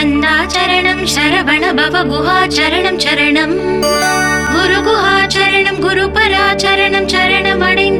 மந்தாச்சரணம் சரவண பவ குஹாச்சரணம் சரணம். குரு குஹாச்சரணம் குரு பராச்சரணம் சரணம் அடைந்த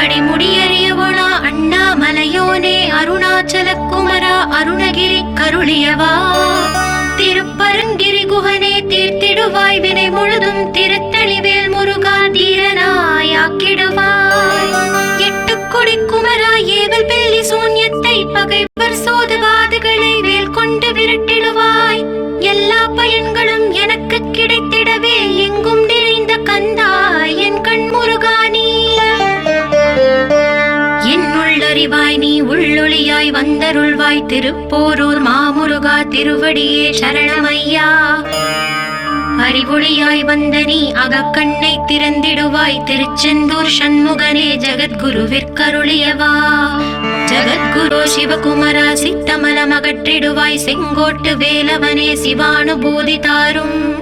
அடிமுடியறியவளா அண்ணாமலையோனே அருணாச்சல குமரா அருணகிரி கருளியவா? திருப்பரங்கிரி குகனே தீர்த்திடுவாய் வினை முழுதும் திருத்தணிவேல் முருகா தீரனாயாக்கிடுவாய் எட்டு கொடி குமரா ஏவல் பெல்லி சூன்யத்தை பகைவர் சோதவாதுகளை வேல் கொண்டு விரட்டிடுவாய் நல்லொளியாய் வந்தருள்வாய் திருப்போரூர் மாமுருகா திருவடியே சரணமையா. அறிவொளியாய் வந்த நீ அகக்கண்ணை திறந்திடுவாய் திருச்செந்தூர் சண்முகனே ஜகத்குருவிற்கருளியவா. ஜகத்குரு சிவகுமரா சித்தமலம் அகற்றிடுவாய் செங்கோட்டு வேலவனே சிவானுபூதி தாரும்.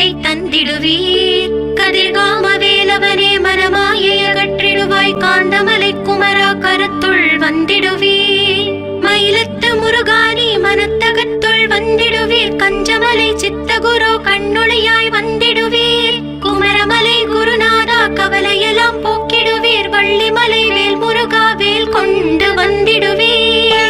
வீட்டை தந்திடுவீர். கதிர்காம வேலவனே மனமாயை அகற்றிடுவாய் காந்தமலை குமரா கருத்துள் வந்திடுவீர். மயிலத்து முருகானி மனத்தகத்துள் வந்திடுவீர். கஞ்சமலை சித்தகுரு கண்ணுளையாய் வந்திடுவீர். குமரமலை குருநாதா கவலையெல்லாம் போக்கிடுவீர். வள்ளிமலை வேல் முருகா வேல் கொண்டு வந்திடுவீர்.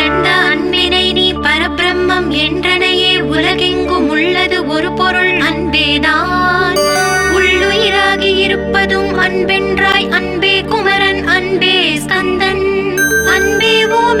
பிரம்மம் என்றனையே உலகெங்கும் உள்ளது ஒரு பொருள் அன்பேதான் உள்ளுயிராகி இருப்பதும் அன்பென்றாய் அன்பே குமரன் அன்பே ஸ்கந்தன். அன்பே ஓம்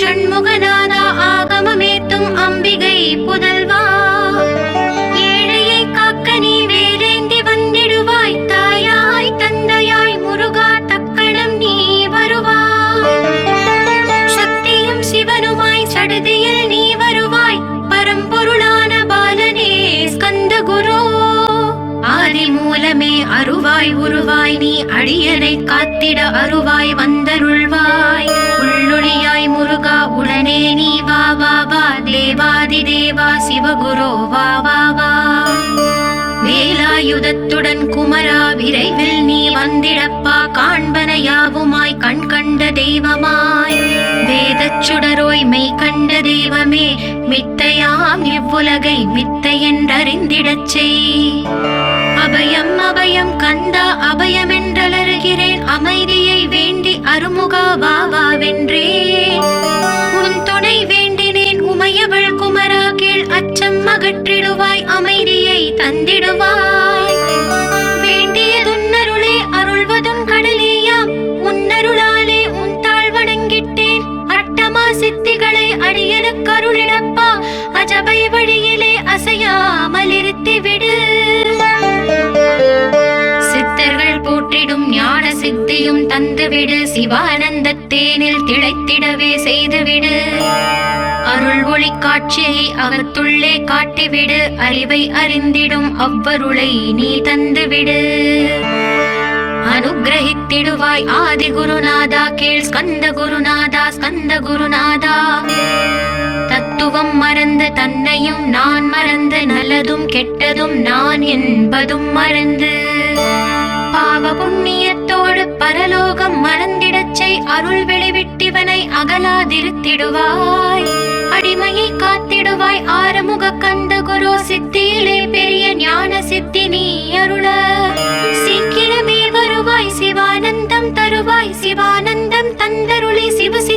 ஷண்முகநாதா ஆகமமேத்தும் அம்பிகை புதல்வா. ஏழையை காக்க நீ வேலேந்தி வந்திடுவாய். தாயாய் தந்தையாய் முருகா தக்கணம் நீ வருவா சக்தியும் சிவனுமாய் சடுதியில் நீ வருவாய். பரம்பொருளான பாலனே ஸ்கந்த குரு ஆதி மூலமே அருவாய் உருவாய் நீ அடியனை காத்திட அருவாய் வந்தருள் தேவாதிதேவா சிவகுரோ தேவா சிவகுரு வா வா வா. வேலாயுதத்துடன் குமரா விரைவில் நீ வந்திடப்பா. காண்பன யாவுமாய் கண் கண்ட தெய்வமாய். வேதச் சுடரோய் மெய் கண்ட தெய்வமே. மித்தையாம் இவ்வுலகை மித்தை என்றறிந்திடச் செய். அபயம் அபயம் கந்தா அபயம் என்றலறுகிறேன் அமைதியை வேண்டி அருமுகா வா வா உன் துணை வேண்டி கீழ் அச்சம் அகற்றிடுவாய் அமைதியை தந்திடுவாய். வேண்டியதுன்னருளே அருள்வதும் கடலேயாம் உன்னருளாலே உன் தாழ் வணங்கிட்டேன். அட்டமா சித்திகளை அடியனுக்கு அருளிடப்பா அஜபை வழியிலே அசையாமல் இருத்தி சித்தர்கள் போற்றிடும் ஞான சித்தியும் தந்துவிடு. சிவானந்த தேனில் திளைத்திடவே செய்துவிடு. அருள் ஒளி காட்சியை அகத்துள்ளே காட்டிவிடு அறிவை அறிந்திடும் அவ்வருளை நீ தந்துவிடு. அனுகிரகித்திடுவாய் ஆதி குருநாதா கீழ் ஸ்கந்த குருநாதா ஸ்கந்த குருநாதா தத்துவம் மறந்து தன்னையும் நான் மறந்து நல்லதும் கெட்டதும் நான் என்பதும் மறந்து. பாவ புண்ணியத்தோடு பரலோகம் மறந்திடச்சை அருள் வெளிவிட்டிவனை அகலாதிருத்திடுவாய். அடிமையை காத்திடுவாய் ஆறுமுக கந்த குரு சித்தியிலே பெரிய ஞான சித்தி நீ அருள. சீக்கிரமே வருவாய் சிவானந்தம் தருவாய் சிவானந்தம் தந்தருளி சிவசி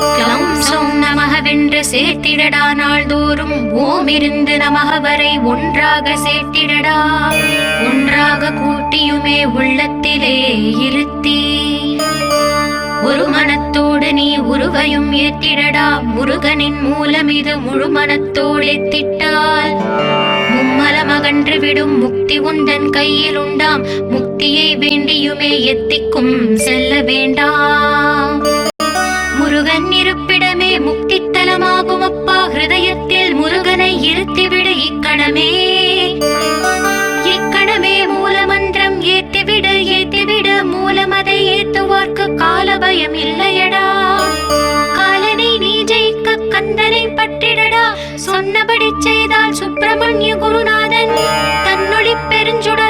க்ளௌம் சௌம் நமகவென்று சேர்த்திடடா நாள்தோறும். ஓம் இருந்து நமக வரை ஒன்றாக சேர்த்திடடா. ஒன்றாக கூட்டியுமே உள்ளத்திலே இருத்தி. ஒரு மனத்தோடு நீ உருவையும் ஏற்றிடடா. முருகனின் மூலம் இது முழு மனத்தோடு எத்திட்டால் மும்மலம் அகன்று விடும் முக்தி உந்தன் கையில் உண்டாம் முக்தியை வேண்டியுமே எத்திக்கும் செல்ல வேண்டாம். முருகன் இருப்பிடமே முக்தித்தலமாகும் அப்பா ஹிருதயத்தில் முருகனை இருத்திவிடு இக்கணமே. இக்கணமே மூலமந்திரம் ஏத்திவிடு ஏத்திவிடு. மூலமதை ஏத்துவார்க்கு கால பயம் இல்லையடா. காலனை நீ ஜெயிக்க கந்தனை பற்றிடடா. சொன்னபடி செய்தால் சுப்பிரமணிய குருநாதன் தன்னொழி பெருஞ்சுடன்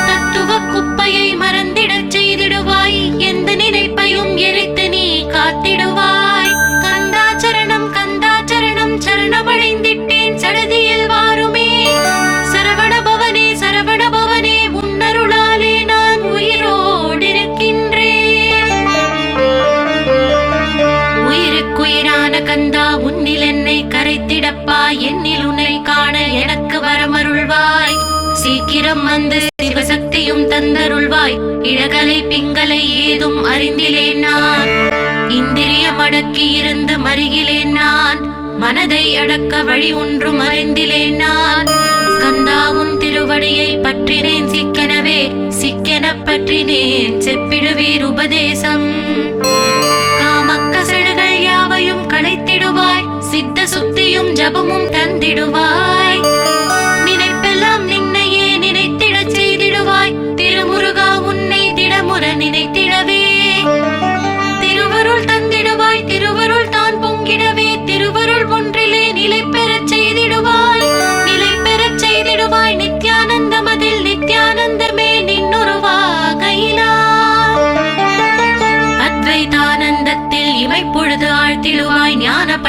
தந்தருள்வாய். இழகலை பிங்களை ஏதும் அறிந்திலேன் நான். இந்திரியம் அடக்கி இருந்து மருகிலேன் நான். மனதை அடக்க வழி ஒன்றும் அறிந்திலேன் நான். கந்தாவும் திருவடியை பற்றினேன் சிக்கெனவே சிக்கென பற்றினேன் செப்பிடுவீர் உபதேசம். காமக்கசடுகள் யாவையும் களைத்திடுவாய் சித்த சுத்தியும் ஜபமும் தந்திடுவாய்.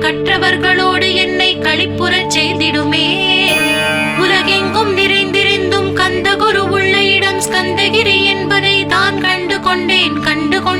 கற்றவர்களோடு என்னை களிப்புறச் செய்திடுமே. உலகெங்கும் நிறைந்திருந்தும் கந்தகுரு உள்ள இடம் ஸ்கந்தகிரி என்பதை தான் கண்டு கொண்டேன் கண்டு கொண்டேன்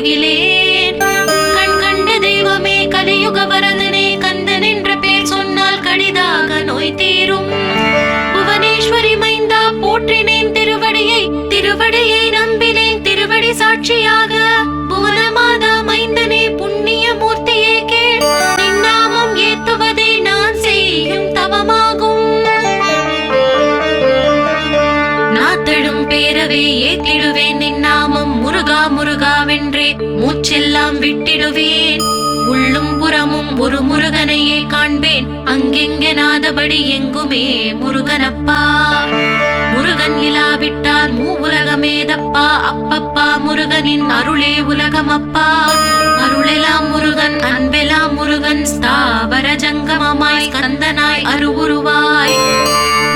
গেলে ஒரு முருகனையே காண்பேன். அங்கெங்கெனாதபடி எங்குமே முருகனப்பா. முருகன் இலாவிட்டால் மூ உலகமேதப்பா. அப்பப்பா முருகனின் அருளே உலகமப்பா. அருளெலாம் முருகன் அன்பெலாம் முருகன் ஸ்தாவர ஜங்கமமாய் கந்தனாய் அருவுருவாய்.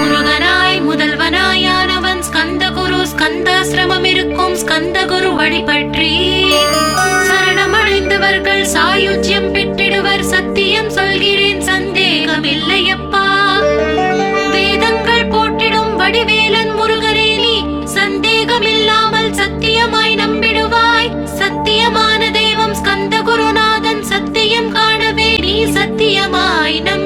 முருகனாய் முதல்வனாயானவன் ஸ்கந்த குரு ஸ்கந்தாசிரமம் இருக்கும் ஸ்கந்த குரு வழிபற்றி சரணமடைந்தவர்கள் சாயுஜ்யம் பெற்றிடுவர். சத்தியம் சொல்கிறேன் சந்தேகம் இல்லையப்பா வேதங்கள் போட்டிடும் வடிவேலன் முருகரே நீ சந்தேகம் இல்லாமல் சத்தியமாய் நம்பிடுவாய். சத்தியமான தெய்வம் ஸ்கந்த குருநாதன் சத்தியம் காணவே நீ சத்தியமாய் நம்பிடப்பா